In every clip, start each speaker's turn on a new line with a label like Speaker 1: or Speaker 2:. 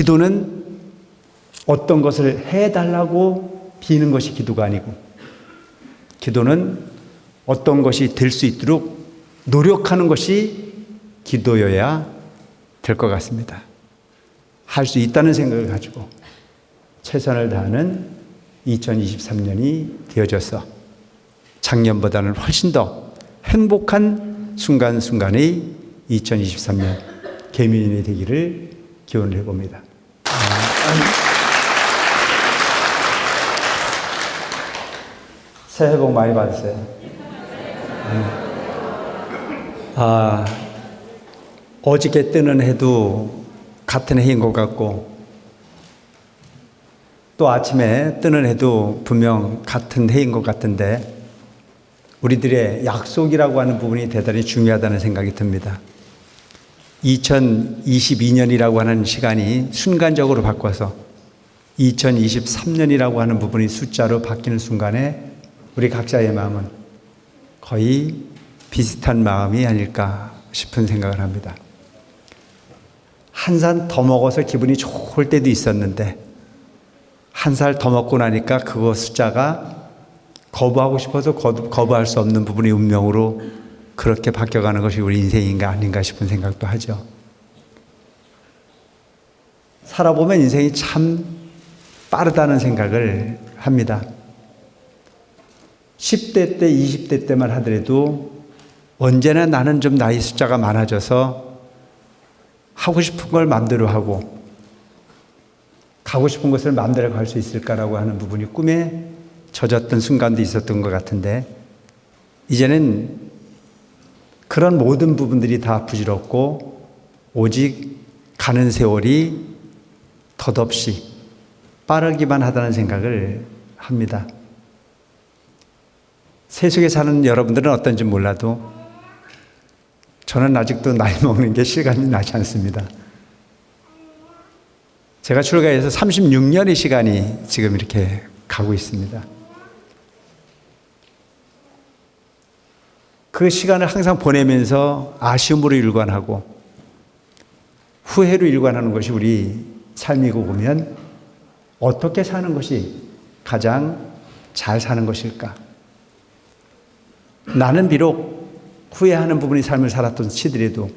Speaker 1: 기도는 어떤 것을 해달라고 비는 것이 기도가 아니고, 기도는 어떤 것이 될 수 있도록 노력하는 것이 기도여야 될 것 같습니다. 할 수 있다는 생각을 가지고 최선을 다하는 2023년이 되어져서 작년보다는 훨씬 더 행복한 순간순간의 2023년 개미인이 되기를 기원을 해봅니다. 새해 복 많이 받으세요. 네. 아, 어저께 뜨는 해도 같은 해인 것 같고, 또 아침에 뜨는 해도 분명 같은 해인 것 같은데, 우리들의 약속이라고 하는 부분이 대단히 중요하다는 생각이 듭니다. 2022년이라고 하는 시간이 순간적으로 바꿔서 2023년이라고 하는 부분이 숫자로 바뀌는 순간에 우리 각자의 마음은 거의 비슷한 마음이 아닐까 싶은 생각을 합니다. 한 살 더 먹어서 기분이 좋을 때도 있었는데 한 살 더 먹고 나니까 그거 숫자가 거부하고 싶어서 거부할 수 없는 부분이 운명으로 그렇게 바뀌어가는 것이 우리 인생인가 아닌가 싶은 생각도 하죠. 살아보면 인생이 참 빠르다는 생각을 합니다. 10대 때, 20대 때만 하더라도 언제나 나는 좀 나이 숫자가 많아져서 하고 싶은 걸 마음대로 하고 가고 싶은 곳을 마음대로 갈 수 있을까라고 하는 부분이 꿈에 젖었던 순간도 있었던 것 같은데 이제는 그런 모든 부분들이 다 부질없고 오직 가는 세월이 덧없이 빠르기만 하다는 생각을 합니다. 세속에 사는 여러분들은 어떤지 몰라도 저는 아직도 나이 먹는 게 실감이 나지 않습니다. 제가 출가해서 36년의 시간이 지금 이렇게 가고 있습니다. 그 시간을 항상 보내면서 아쉬움으로 일관하고 후회로 일관하는 것이 우리 삶이고 보면 어떻게 사는 것이 가장 잘 사는 것일까? 나는 비록 후회하는 부분이 삶을 살았던 치더라도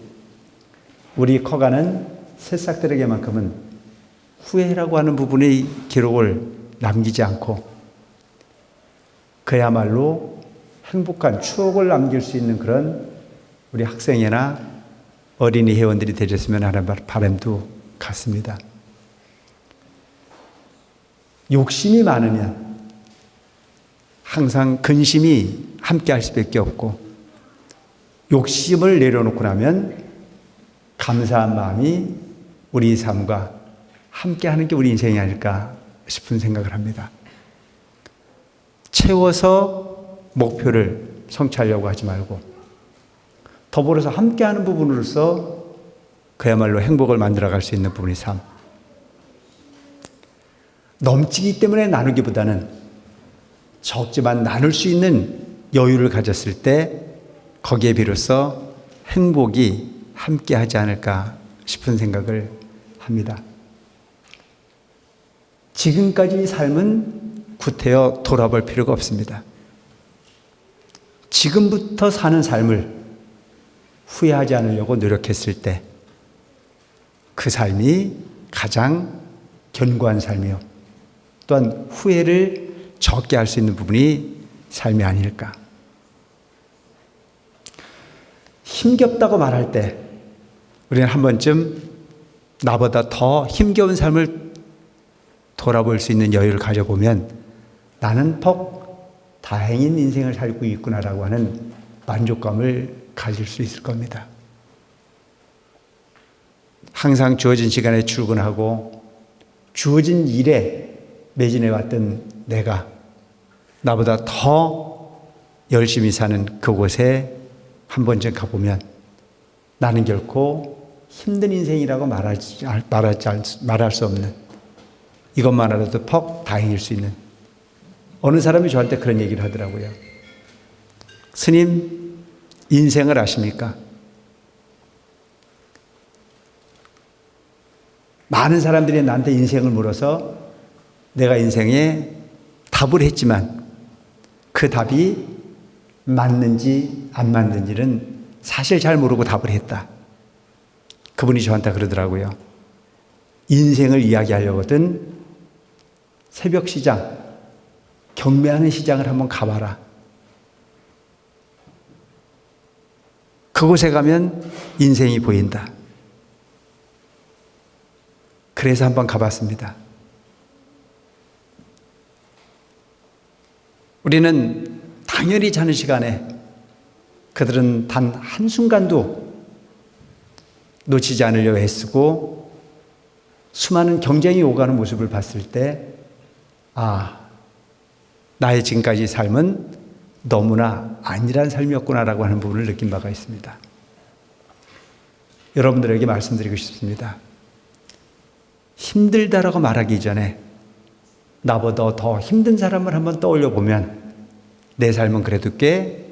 Speaker 1: 우리 커가는 새싹들에게만큼은 후회라고 하는 부분의 기록을 남기지 않고 그야말로 행복한 추억을 남길 수 있는 그런 우리 학생이나 어린이 회원들이 되셨으면 하는 바람도 같습니다. 욕심이 많으면 항상 근심이 함께 할 수밖에 없고 욕심을 내려놓고 나면 감사한 마음이 우리 삶과 함께 하는 게 우리 인생이 아닐까 싶은 생각을 합니다. 채워서 목표를 성취하려고 하지 말고 더불어서 함께하는 부분으로서 그야말로 행복을 만들어갈 수 있는 부분이 삶. 넘치기 때문에 나누기보다는 적지만 나눌 수 있는 여유를 가졌을 때 거기에 비로소 행복이 함께하지 않을까 싶은 생각을 합니다. 지금까지 삶은 구태여 돌아볼 필요가 없습니다. 지금부터 사는 삶을 후회하지 않으려고 노력했을 때 그 삶이 가장 견고한 삶이요. 또한 후회를 적게 할 수 있는 부분이 삶이 아닐까. 힘겹다고 말할 때 우리는 한 번쯤 나보다 더 힘겨운 삶을 돌아볼 수 있는 여유를 가져보면 나는 퍽 다행인 인생을 살고 있구나라고 하는 만족감을 가질 수 있을 겁니다. 항상 주어진 시간에 출근하고 주어진 일에 매진해 왔던 내가 나보다 더 열심히 사는 그곳에 한 번쯤 가보면 나는 결코 힘든 인생이라고 말하지, 말하지, 말할 수 없는 이것만으로도 퍽 다행일 수 있는 어느 사람이 저한테 그런 얘기를 하더라고요. 스님, 인생을 아십니까? 많은 사람들이 나한테 인생을 물어서 내가 인생에 답을 했지만 그 답이 맞는지 안 맞는지는 사실 잘 모르고 답을 했다. 그분이 저한테 그러더라고요. 인생을 이야기하려거든 새벽 시장, 경매하는 시장을 한번 가봐라. 그곳에 가면 인생이 보인다. 그래서 한번 가봤습니다. 우리는 당연히 자는 시간에 그들은 단 한순간도 놓치지 않으려 애쓰고 수많은 경쟁이 오가는 모습을 봤을 때, 아, 나의 지금까지 삶은 너무나 안일한 삶이었구나라고 하는 부분을 느낀 바가 있습니다. 여러분들에게 말씀드리고 싶습니다. 힘들다라고 말하기 전에 나보다 더 힘든 사람을 한번 떠올려 보면 내 삶은 그래도 꽤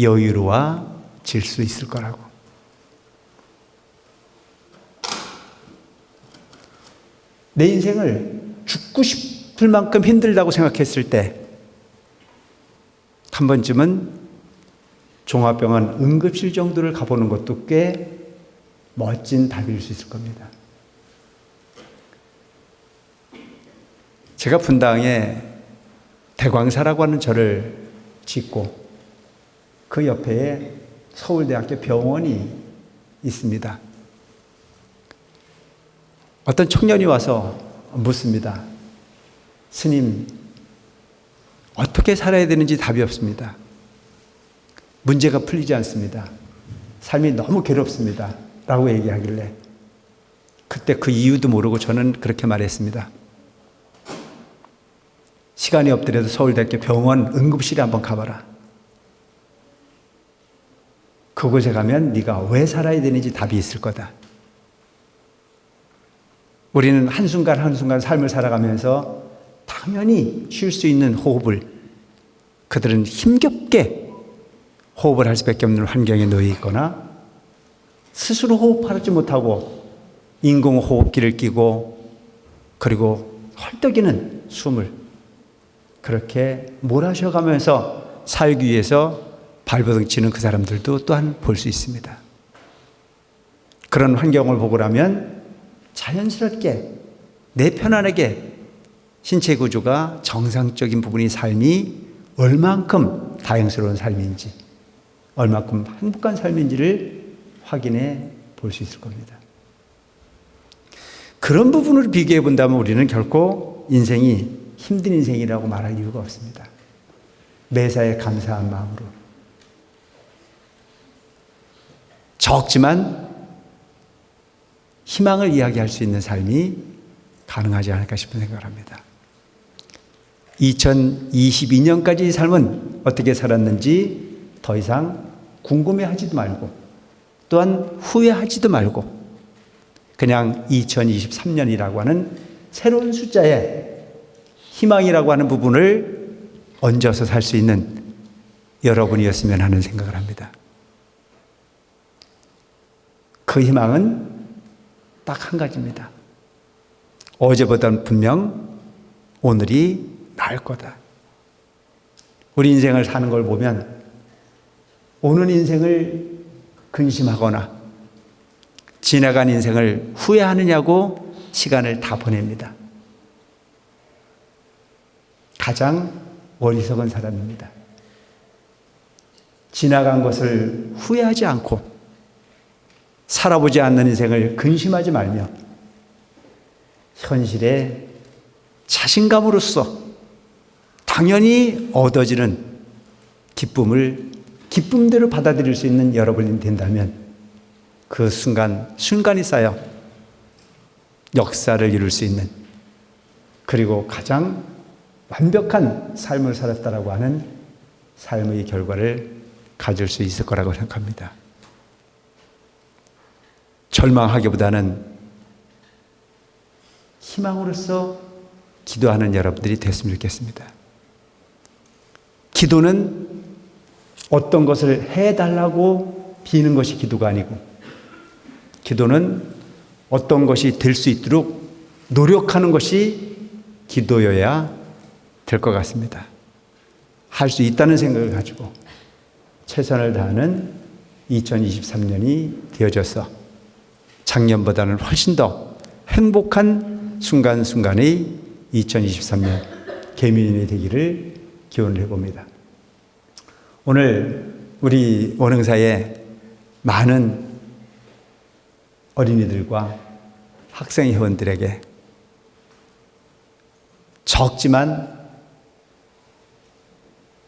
Speaker 1: 여유로워질 수 있을 거라고. 내 인생을 죽고 싶을 만큼 힘들다고 생각했을 때 한 번쯤은 종합병원 응급실 정도를 가보는 것도 꽤 멋진 답일 수 있을 겁니다. 제가 분당에 대광사라고 하는 절을 짓고 그 옆에 서울대학교 병원이 있습니다. 어떤 청년이 와서 묻습니다. 스님, 어떻게 살아야 되는지 답이 없습니다. 문제가 풀리지 않습니다. 삶이 너무 괴롭습니다. 라고 얘기하길래 그때 그 이유도 모르고 저는 그렇게 말했습니다. 시간이 없더라도 서울대학교 병원 응급실에 한번 가봐라. 그곳에 가면 네가 왜 살아야 되는지 답이 있을 거다. 우리는 한순간 한순간 삶을 살아가면서 당연히 쉴 수 있는 호흡을 그들은 힘겹게 호흡을 할 수밖에 없는 환경에 놓여 있거나 스스로 호흡하지 못하고 인공 호흡기를 끼고 그리고 헐떡이는 숨을 그렇게 몰아쉬어가면서 살기 위해서 발버둥 치는 그 사람들도 또한 볼 수 있습니다. 그런 환경을 보고 나면 자연스럽게 내 편안하게 신체 구조가 정상적인 부분이 삶이 얼만큼 다양스러운 삶인지, 얼만큼 행복한 삶인지를 확인해 볼 수 있을 겁니다. 그런 부분을 비교해 본다면 우리는 결코 인생이 힘든 인생이라고 말할 이유가 없습니다. 매사에 감사한 마음으로. 적지만 희망을 이야기할 수 있는 삶이 가능하지 않을까 싶은 생각을 합니다. 2022년까지 삶은 어떻게 살았는지 더 이상 궁금해 하지도 말고 또한 후회하지도 말고 그냥 2023년이라고 하는 새로운 숫자에 희망이라고 하는 부분을 얹어서 살 수 있는 여러분이었으면 하는 생각을 합니다. 그 희망은 딱 한 가지입니다. 어제보다는 분명 오늘이 나을 거다. 우리 인생을 사는 걸 보면 오는 인생을 근심하거나 지나간 인생을 후회하느냐고 시간을 다 보냅니다. 가장 어리석은 사람입니다. 지나간 것을 후회하지 않고 살아보지 않는 인생을 근심하지 말며 현실에 자신감으로써 당연히 얻어지는 기쁨을 기쁨대로 받아들일 수 있는 여러분이 된다면 그 순간, 순간이 쌓여 역사를 이룰 수 있는 그리고 가장 완벽한 삶을 살았다라고 하는 삶의 결과를 가질 수 있을 거라고 생각합니다. 절망하기보다는 희망으로서 기도하는 여러분들이 됐으면 좋겠습니다. 기도는 어떤 것을 해달라고 비는 것이 기도가 아니고, 기도는 어떤 것이 될 수 있도록 노력하는 것이 기도여야 될 것 같습니다. 할 수 있다는 생각을 가지고 최선을 다하는 2023년이 되어져서 작년보다는 훨씬 더 행복한 순간순간의 2023년 개미인이 되기를 기원을 해봅니다. 오늘 우리 원흥사에 많은 어린이들과 학생 회원들에게 적지만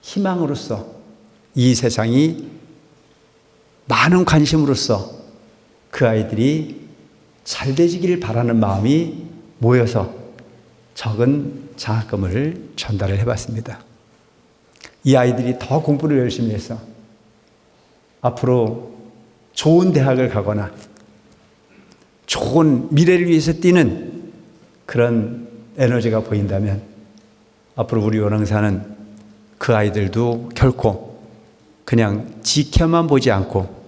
Speaker 1: 희망으로서 이 세상이 많은 관심으로서 그 아이들이 잘 되시기를 바라는 마음이 모여서 적은 장학금을 전달을 해봤습니다. 이 아이들이 더 공부를 열심히 해서 앞으로 좋은 대학을 가거나 좋은 미래를 위해서 뛰는 그런 에너지가 보인다면 앞으로 우리 원흥사는 그 아이들도 결코 그냥 지켜만 보지 않고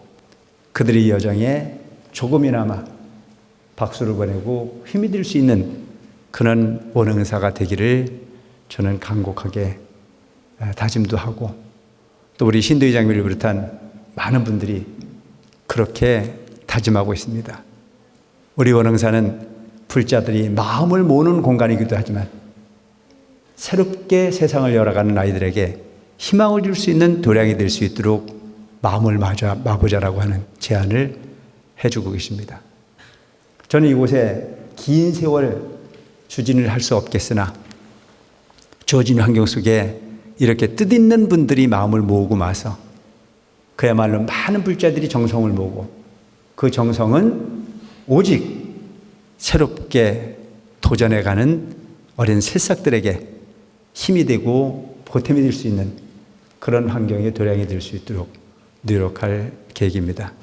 Speaker 1: 그들의 여정에 조금이나마 박수를 보내고 힘이 될 수 있는 그런 원흥사가 되기를 저는 간곡하게 다짐도 하고 또 우리 신도의장님을 비롯한 많은 분들이 그렇게 다짐하고 있습니다. 우리 원흥사는 불자들이 마음을 모으는 공간이기도 하지만 새롭게 세상을 열어가는 아이들에게 희망을 줄 수 있는 도량이 될 수 있도록 마음을 마보자라고 하는 제안을 해주고 계십니다. 저는 이곳에 긴 세월 추진을 할 수 없겠으나 주어진 환경 속에 이렇게 뜻있는 분들이 마음을 모으고 마서 그야말로 많은 불자들이 정성을 모으고 그 정성은 오직 새롭게 도전해가는 어린 새싹들에게 힘이 되고 보탬이 될 수 있는 그런 환경의 도량이 될 수 있도록 노력할 계획입니다.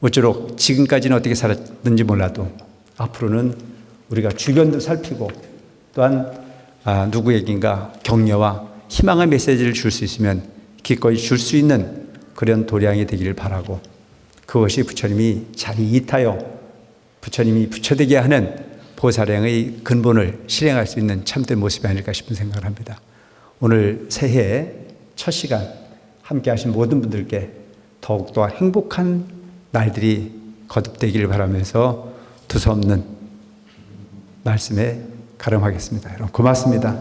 Speaker 1: 모쪼록 지금까지는 어떻게 살았는지 몰라도 앞으로는 우리가 주변도 살피고 또한 아, 누구에겐가 격려와 희망의 메시지를 줄 수 있으면 기꺼이 줄 수 있는 그런 도량이 되기를 바라고 그것이 부처님이 자리 이타여 부처님이 부처되게 하는 보살행의 근본을 실행할 수 있는 참된 모습이 아닐까 싶은 생각을 합니다. 오늘 새해 첫 시간 함께 하신 모든 분들께 더욱더 행복한 날들이 거듭되기를 바라면서 두서없는 말씀에 가름하겠습니다. 여러분 고맙습니다.